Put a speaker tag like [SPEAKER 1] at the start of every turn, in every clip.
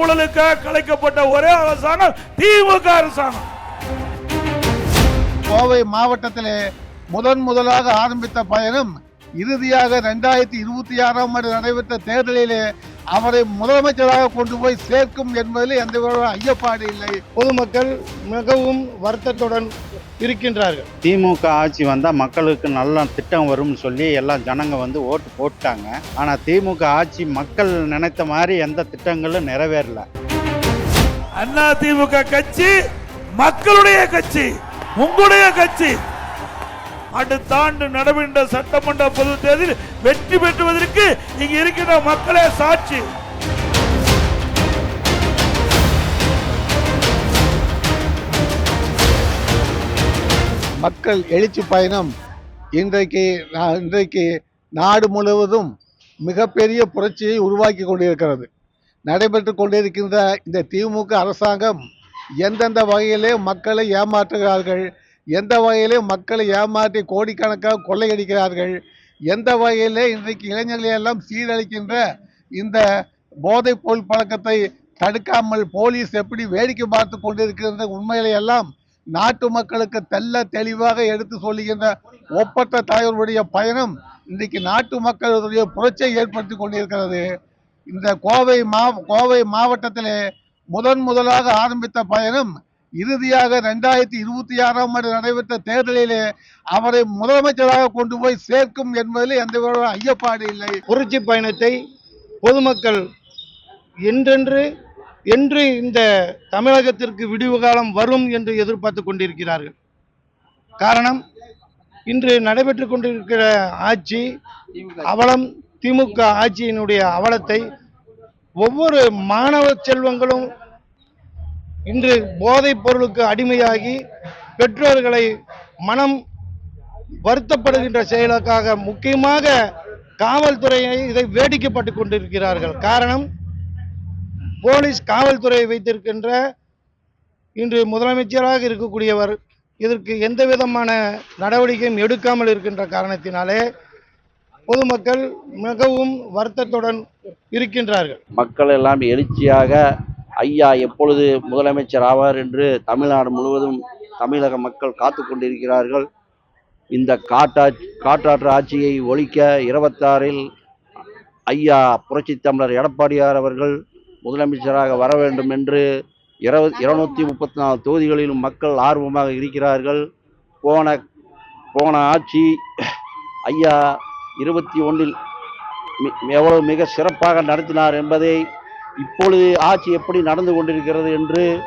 [SPEAKER 1] ஊழலுக்காக கலைக்கப்பட்ட ஒரே அரசாங்கம் திமுக அரசாங்கம்.
[SPEAKER 2] கோவை மாவட்டத்திலே முதன் முதலாக ஆரம்பித்த பயணம் இறுதியாக ரெண்டாயிரத்தி இருபத்தி ஆறாம் ஆண்டு நடைபெற்ற தேர்தலிலே அவரை முதலமைச்சராக கொண்டு போய் சேர்க்கும் என்பதில் எந்த ஐயப்பாடு இல்லை.
[SPEAKER 3] பொதுமக்கள் மிகவும் வருத்தத்துடன் இருக்கின்றார்கள்.
[SPEAKER 4] திமுக ஆட்சி வந்தால் மக்களுக்கு நல்ல திட்டம் வரும்னு சொல்லி எல்லாம் ஜனங்க வந்து ஓட்டு போட்டாங்க. ஆனால் திமுக ஆட்சி மக்கள் நினைத்த மாதிரி எந்த திட்டங்களும் நிறைவேறல.
[SPEAKER 1] அண்ணா திமுக கட்சி மக்களுடைய கட்சி உங்களுடைய கட்சி. அடுத்த ஆண்டு நடைபெற்ற சட்டமன்ற பொது தேர்தலில் வெற்றி பெற்றுவதற்கு இங்கு இருக்கின்ற மக்களே சாட்சி.
[SPEAKER 2] மக்கள் எழுச்சி பயணம் இன்றைக்கு இன்றைக்கு நாடு முழுவதும் மிகப்பெரிய புரட்சியை உருவாக்கி கொண்டிருக்கிறது. நடைபெற்று கொண்டிருக்கின்ற இந்த திமுக அரசாங்கம் எந்தெந்த வகையிலே மக்களை ஏமாற்றுகிறார்கள் எந்த வகையிலே மக்களை ஏமாற்றி கோடிக்கணக்காக கொள்ளையடிக்கிறார்கள்? எந்த வகையிலே இன்றைக்கு இளைஞர்களை எல்லாம் சீரழிக்கின்ற இந்த போதைப் பொருள் பழக்கத்தை தடுக்காமல் போலீஸ் எப்படி வேடிக்கை பார்த்து கொண்டிருக்கின்ற உண்மைகளை எல்லாம் நாட்டு மக்களுக்கு தெல்ல தெளிவாக எடுத்து சொல்லுகின்ற ஒப்பற்ற தலைவருடைய பயணம் இன்றைக்கு நாட்டு மக்களுடைய புரட்சியை ஏற்படுத்தி கொண்டிருக்கிறது. இந்த கோவை மா கோவை மாவட்டத்திலே முதன் முதலாக ஆரம்பித்த பயணம் இறுதியாக ரெண்டாயிரத்தி இருபத்தி ஆறாம் ஆண்டு நடைபெற்ற தேர்தலிலே அவரை முதலமைச்சராக கொண்டு போய் சேர்க்கும் என்பதில் எந்த ஐயப்பாடு இல்லை.
[SPEAKER 3] புரட்சி பயணத்தை பொதுமக்கள் என்றென்று என்று இந்த தமிழகத்திற்கு விடிவு காலம் வரும் என்று எதிர்பார்த்து கொண்டிருக்கிறார்கள். காரணம் இன்று நடைபெற்று கொண்டிருக்கிற ஆட்சி அவலம் திமுக ஆட்சியினுடைய அவலத்தை ஒவ்வொரு மாணவ செல்வங்களும் இன்று போதைப் பொருளுக்கு அடிமையாகி பெற்றோர்களை மனம் வருத்தப்படுகின்ற செயலுக்காக முக்கியமாக காவல்துறையை இதை வேடிக்கைப்பட்டு கொண்டிருக்கிறார்கள். காரணம் போலீஸ் காவல்துறையை வைத்திருக்கின்ற இன்று முதலமைச்சராக இருக்கக்கூடியவர் இதற்கு எந்த விதமான நடவடிக்கையும் எடுக்காமல் இருக்கின்ற காரணத்தினாலே பொதுமக்கள் மிகவும் வருத்தத்துடன் இருக்கின்றார்கள்.
[SPEAKER 5] மக்கள் எல்லாம் எழுச்சியாக ஐயா எப்பொழுது முதலமைச்சர் ஆவார் என்று தமிழ்நாடு முழுவதும் தமிழக மக்கள் காத்து கொண்டிருக்கிறார்கள். இந்த காட்டா காட்டாற்று ஆட்சியை ஒழிக்க இருபத்தாறில் ஐயா புரட்சித் தமிழர் எடப்பாடியார் அவர்கள் முதலமைச்சராக வர வேண்டும் என்று இரவு இருநூத்தி முப்பத்தி நாலு தொகுதிகளிலும் மக்கள் ஆர்வமாக இருக்கிறார்கள். போன போன ஆட்சி ஐயா இருபத்தி ஒன்றில் மி- எவ்வளவு மிக சிறப்பாக நடத்தினார் என்பதை இப்பொழுது ஆட்சி எப்படி நடந்து கொண்டிருக்கிறது என்று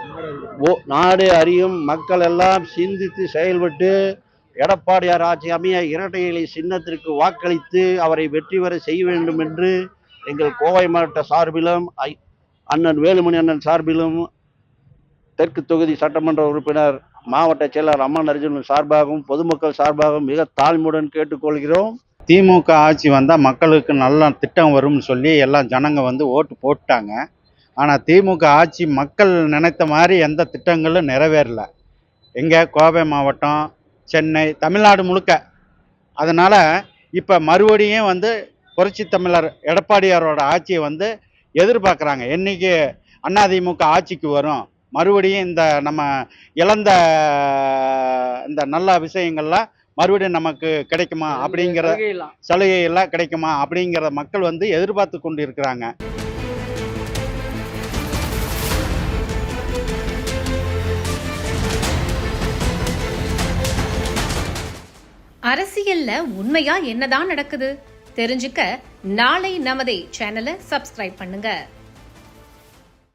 [SPEAKER 5] ஓ- நாடு அறியும். மக்கள் எல்லாம் சிந்தித்து செயல்பட்டு எடப்பாடியார் ஆட்சி அமைய இரட்டை இலை சின்னத்திற்கு வாக்களித்து அவரை வெற்றி பெற செய்ய வேண்டும் என்று எங்கள் கோவை மாவட்ட சார்பிலும் அண்ணன் வேலுமணி அண்ணன் சார்பிலும் தெற்கு தொகுதி சட்டமன்ற உறுப்பினர் மாவட்ட செயலர் அம்மன் அர்ஜுனன் சார்பாகவும் பொதுமக்கள் சார்பாகவும் மிக தாழ்மையுடன் கேட்டுக்கொள்கிறோம்.
[SPEAKER 4] திமுக ஆட்சி வந்தால் மக்களுக்கு நல்ல திட்டம் வரும்னு சொல்லி எல்லாம் ஜனங்க வந்து ஓட்டு போட்டாங்க. ஆனால் திமுக ஆட்சி மக்கள் நினைத்த மாதிரி எந்த திட்டங்களும் நிறைவேறல. எங்கே? கோவை மாவட்டம் சென்னை தமிழ்நாடு முழுக்க. அதனால் இப்போ மறுபடியும் வந்து புரட்சி தமிழர் எடப்பாடியாரோட ஆட்சியை வந்து எதிர்பார்க்குறாங்க. என்றைக்கு அதிமுக ஆட்சிக்கு வரும் மறுபடியும் இந்த நம்ம இழந்த இந்த நல்ல விஷயங்கள்லாம் மறுபடியும் நமக்கு கிடைக்குமா அப்படிங்கிற சலுகை எல்லாம் கிடைக்குமா அப்படிங்கிற மக்கள் வந்து எதிர்பார்த்து கொண்டு இருக்கிறாங்க
[SPEAKER 6] அரசியல்ல உண்மையா என்னதான் நடக்குது? தெரிஞ்சுக்க நாளை நமதே சேனலை சப்ஸ்கிரைப் பண்ணுங்க.